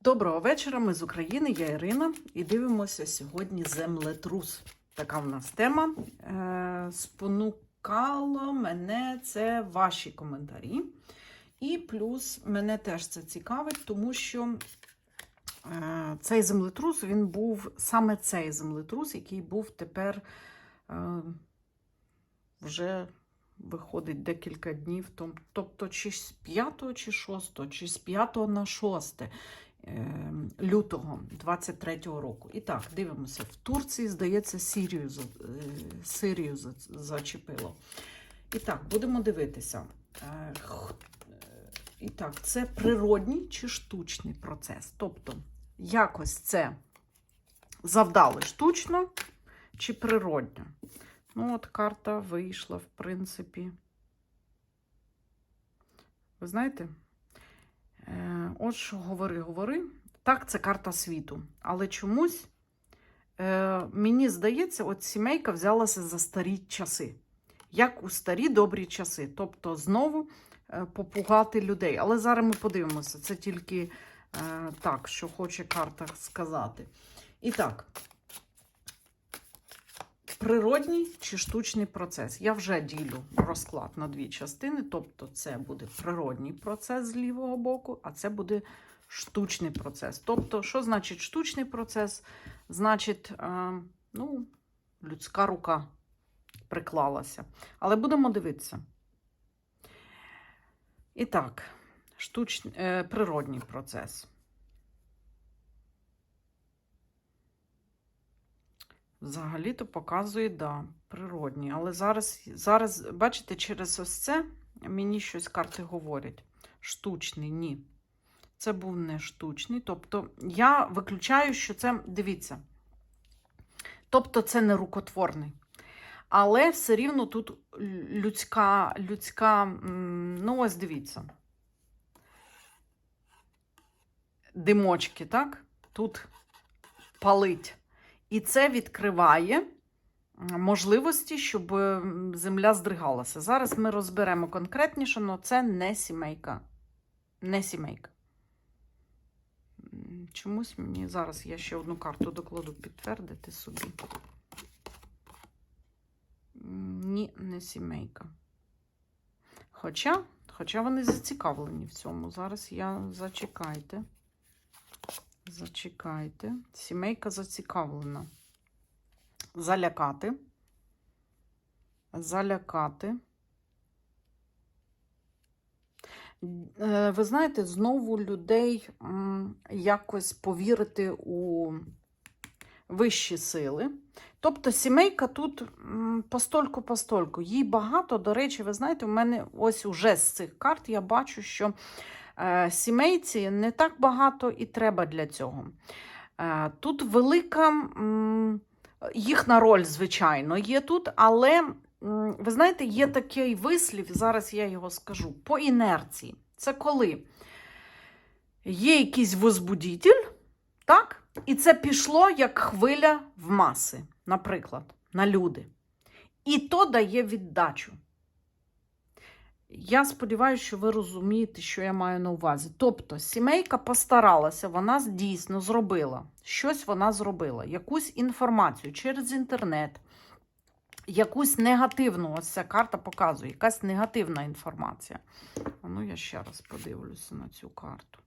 Доброго вечора, ми з України, я Ірина, і дивимося сьогодні землетрус. Така в нас тема. Е, спонукало мене це ваші коментарі. І плюс мене теж це цікавить, тому що е, цей землетрус він був саме цей землетрус, який був тепер е, вже виходить декілька днів. Тобто, чи з 5 чи 6, чи з 5 на 6 е, лютого 23-го року. І так, дивимося. В Турції, здається, Сирію, е, Сирію зачепило. І так, будемо дивитися. Е, е, І так, це природній чи штучний процес. Тобто, якось це завдали штучно чи природньо. Ну, от карта вийшла, в принципі. Ви знаєте? Е, От говори, говори. Так, це карта світу. Але чомусь е, мені здається, от сімейка взялася за старі часи. Як у старі добрі часи. Тобто знову е, попугати людей. Але зараз ми подивимося. Це тільки е, так, що хоче карта сказати. І так. Природній чи штучний процес. Я вже ділю розклад на дві частини. Тобто, це буде природній процес з лівого боку, а це буде штучний процес. Тобто, що значить штучний процес? Значить, е, ну, людська рука приклалася. Але будемо дивитися. І так, штучний, е, природній процес. Взагалі-то показує, да, природні. Але зараз, зараз, бачите, через ось це мені щось карти говорять. Штучний, ні. Це був не штучний. Тобто, я виключаю, що це, дивіться. Тобто, це не рукотворний. Але все рівно тут людська, людська, ну ось дивіться. Димочки, так? Тут палить. І це відкриває можливості, щоб земля здригалася. Зараз ми розберемо конкретніше, але це не сімейка. Не сімейка. Чомусь мені зараз я ще одну карту докладу підтвердити собі. Ні, не сімейка. Хоча, хоча вони зацікавлені в цьому. Зараз я зачекайте. Зачекайте. Сімейка зацікавлена. Залякати. Залякати. Е, Ви знаєте, знову людей якось повірити у вищі сили. Тобто сімейка тут постольку-постольку. Їй багато, до речі, ви знаєте, у мене ось уже з цих карт я бачу, що сімейці не так багато і треба для цього. Е, тут велика м, їхня роль, звичайно, є тут, але ви знаєте, є такий вислів, зараз я його скажу, по інерції. Це коли є якийсь возбудитель, так? І це пішло як хвиля в маси, наприклад, на люди. І то дає віддачу. Я сподіваюся, що ви розумієте, що я маю на увазі. Тобто, сімейка постаралася, вона дійсно зробила. Щось вона зробила, якусь інформацію через інтернет, якусь негативну, ось ця карта показує, якась негативна інформація. Ну, я ще раз подивлюся на цю карту.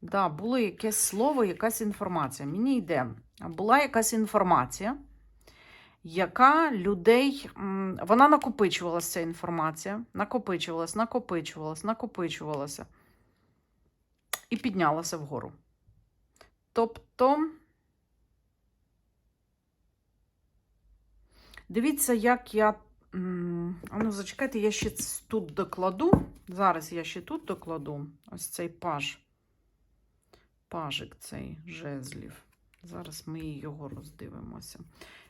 Да, було якесь слово, якась інформація. Мені йде. Була якась інформація, яка людей. Вона накопичувалася, ця інформація. Накопичувалась, накопичувалась, накопичувалася. І піднялася вгору. Тобто. Дивіться, як я. ну, зачекайте, я ще тут докладу. Зараз я ще тут докладу. Ось цей паж. Пажик цей жезлів. Зараз ми його роздивимося.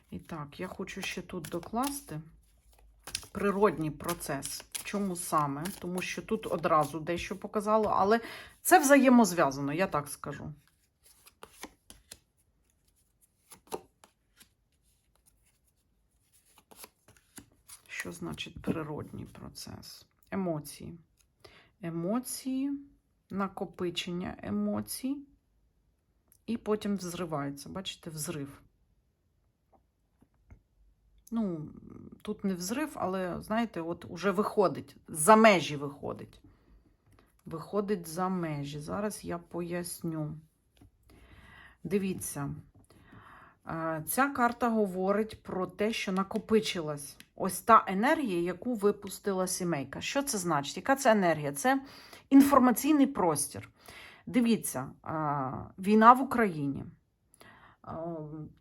І так, я хочу ще тут докласти природній процес. Чому саме? Тому що тут одразу дещо показало, але це взаємозв'язано, я так скажу. Що значить природній процес? Емоції. Емоції накопичення емоцій, і потім взривається. Бачите, взрив. Ну, тут не взрив, але, знаєте, от уже виходить, за межі виходить. Виходить за межі. Зараз я поясню. Дивіться, е, ця карта говорить про те, що накопичилась ось та енергія, яку випустила сімейка. Що це значить? Яка це енергія? Це інформаційний простір. Дивіться, е, війна в Україні.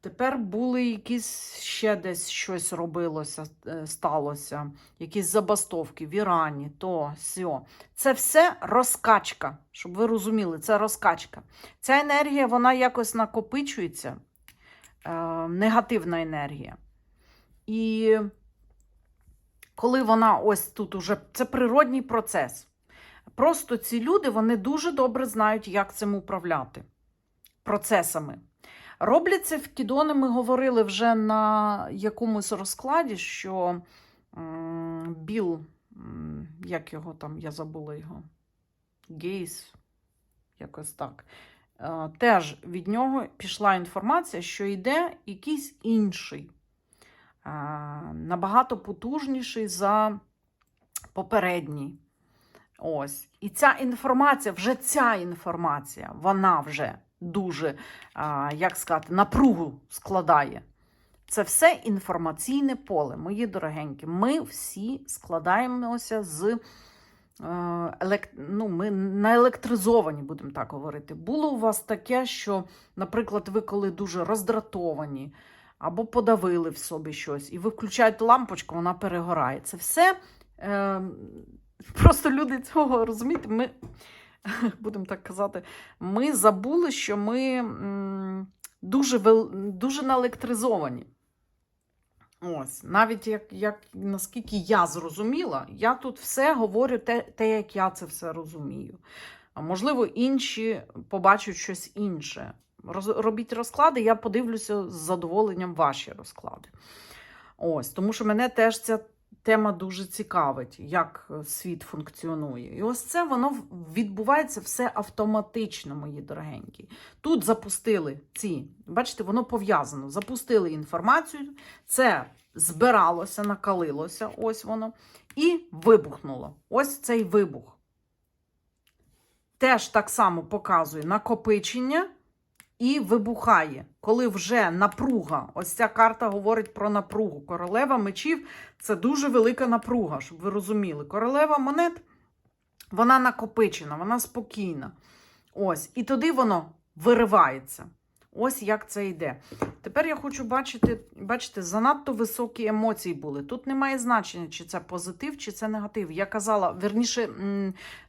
Тепер були якісь ще десь щось робилося, е, сталося, якісь забастовки в Ірані, то сьо. Це все розкачка, щоб ви розуміли, це розкачка. Ця енергія вона якось накопичується, е, негативна енергія. І коли вона ось тут уже це природній процес. Просто ці люди вони дуже добре знають, як цим управляти процесами. Роблять це в Кідони, ми говорили вже на якомусь розкладі, що Біл, як його там, я забула його, Гейс, якось так. е, Теж від нього пішла інформація, що йде якийсь інший, е, набагато потужніший за попередній. Ось. І ця інформація, вже ця інформація, вона вже дуже, як сказати, напругу складає. Це все інформаційне поле, мої дорогенькі. Ми всі складаємося з е, елект... ну, ми наелектризовані, будемо так говорити. Було у вас таке, що, наприклад, ви коли дуже роздратовані або подавили в собі щось, і ви включаєте лампочку, вона перегорає. Це все е, просто люди цього розумієте. Ми будемо так казати, ми забули, що ми дуже, дуже наелектризовані. Ось, навіть як, як наскільки я зрозуміла, я тут все говорю те, те, як я це все розумію. Можливо, інші побачать щось інше. Роз, робіть розклади, я подивлюся з задоволенням ваші розклади. Ось, тому що мене теж ця тема дуже цікавить, як е, світ функціонує. І ось це воно відбувається все автоматично, мої дорогенькі. Тут запустили ці, бачите, воно пов'язано. Запустили інформацію, це збиралося, накалилося, ось воно, і вибухнуло. Ось цей вибух. Теж так само показує накопичення і вибухає. Коли вже напруга, ось ця карта говорить про напругу. Королева мечів це дуже велика напруга, щоб ви розуміли. Королева монет, вона накопичена, вона спокійна. Ось, і туди воно виривається. Ось як це йде. Тепер я хочу бачити, бачите, занадто високі емоції були. Тут немає значення, чи це позитив, чи це негатив. Я казала, верніше,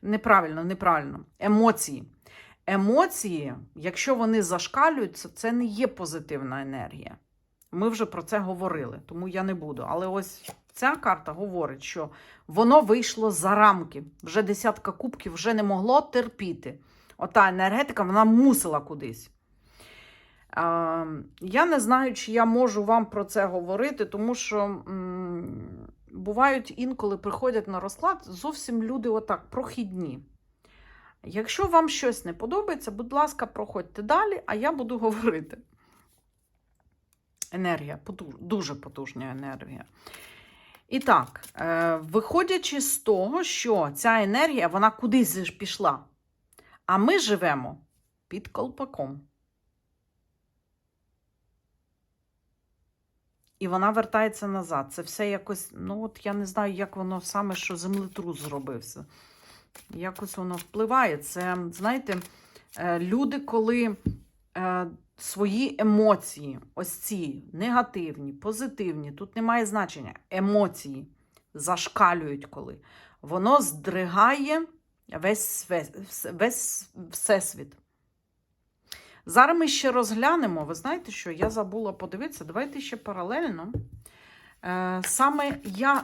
неправильно, неправильно. Емоції. Емоції, якщо вони зашкалюють, це, це не є позитивна енергія. Ми вже про це говорили, тому я не буду. Але ось ця карта говорить, що воно вийшло за рамки. Вже десятка кубків вже не могло терпіти. Ота енергетика, вона мусила кудись. А, я не знаю, чи я можу вам про це говорити, тому що м, бувають інколи приходять на розклад зовсім люди отак прохідні. Якщо вам щось не подобається, будь ласка, проходьте далі, а я буду говорити. Енергія, дуже потужна енергія. І так, е, виходячи з того, що ця енергія вона кудись пішла, а ми живемо під колпаком. І вона вертається назад. Це все якось, ну от я не знаю, як воно саме, що землетрус зробився. Якось воно впливає. Це, знаєте, е, люди, коли е, свої емоції, ось ці негативні, позитивні, тут немає значення. Емоції зашкалюють коли. Воно здригає весь, све- весь всесвіт. Зараз ми ще розглянемо. Ви знаєте, що я забула подивитися. Давайте ще паралельно. Е, Саме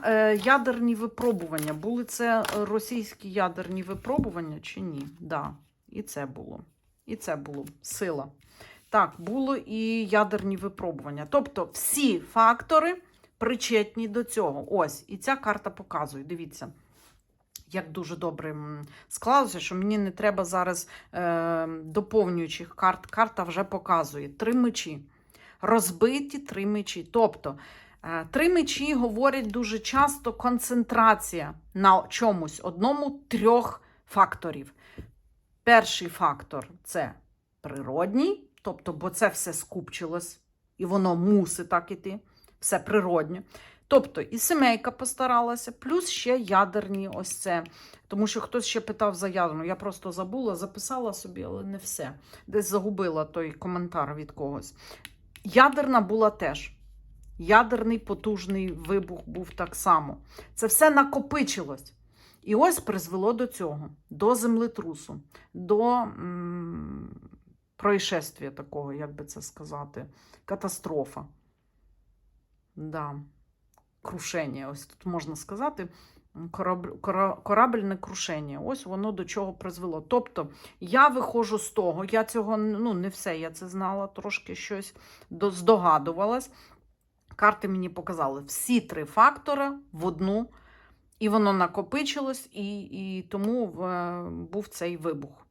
е, ядерні випробування. Були це російські ядерні випробування чи ні? Да, і це було. І це було сила. Так, було і ядерні випробування. Тобто всі фактори причетні до цього. Ось, і ця карта показує. Дивіться. як дуже добре склалося, що мені не треба зараз е, доповнюючих карт. Карта вже показує три мечі. Розбиті три мечі. Тобто три мечі говорять дуже часто концентрація на чомусь одному трьох факторів. Перший фактор це природній, тобто, бо це все скупчилось, і воно мусить так іти, все природньо. Тобто і сімейка постаралася, плюс ще ядерні ось це. Тому що хтось ще питав за ядерну. Я просто забула, записала собі, але не все. Десь загубила той коментар від когось. Ядерна була теж. Ядерний потужний вибух був так само. Це все накопичилось. І ось призвело до цього, до землетрусу, до происшествия такого, як би це сказати, катастрофа. Да. Крушення, ось тут можна сказати, корабельне крушення. Ось воно до чого призвело. Тобто я виходжу з того, я цього ну, не все, я це знала, трошки щось здогадувалась. Карти мені показали всі три фактори в одну, і воно накопичилось, і, і тому е, був цей вибух.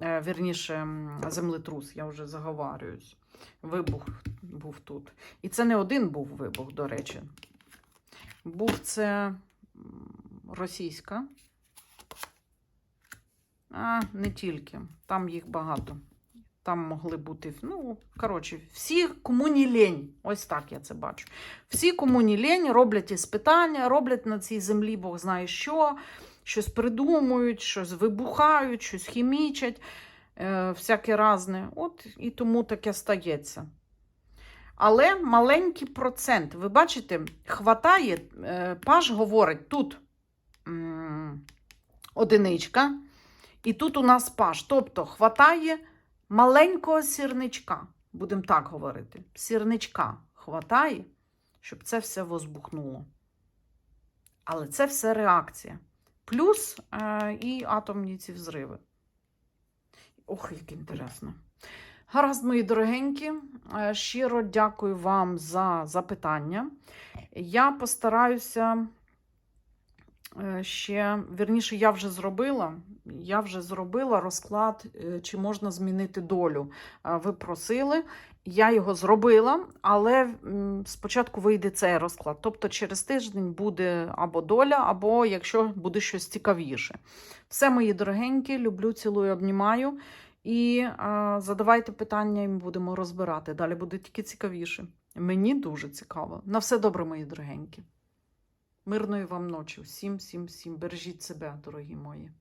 Е, Вірніше, землетрус, я вже заговарююсь. Вибух був тут. І це не один був вибух, до речі. Був це російська. А, не тільки. Там їх багато. Там могли бути, ну, коротше, всі кому не лень. Ось так я це бачу. Всі кому не лень, роблять іспитання, роблять на цій землі Бог знає що, щось придумують, щось вибухають, щось хімічать, е, всяке разне. От і тому таке стається. Але маленький процент. Ви бачите, хватає, е, паш говорить, тут м, одиничка, і тут у нас паш. Тобто хватає маленького сірничка, будемо так говорити. Сірничка хватає, щоб це все возбухнуло. Але це все реакція. Плюс е, і атомні ці взриви. Ох, як інтересно. Гаразд, мої дорогенькі, е, щиро дякую вам за запитання. Я постараюся ще, вірніше, я вже зробила. Я вже зробила розклад, е, чи можна змінити долю. Е, Ви просили, я його зробила, але спочатку вийде цей розклад. Тобто через тиждень буде або доля, або якщо буде щось цікавіше. Все, мої дорогенькі, люблю, цілую, обнімаю. І е, задавайте питання, і ми будемо розбирати. Далі буде тільки цікавіше. Мені дуже цікаво. На все добре, мої дорогенькі. Мирної вам ночі. Всім, всім, всім. Бережіть себе, дорогі мої.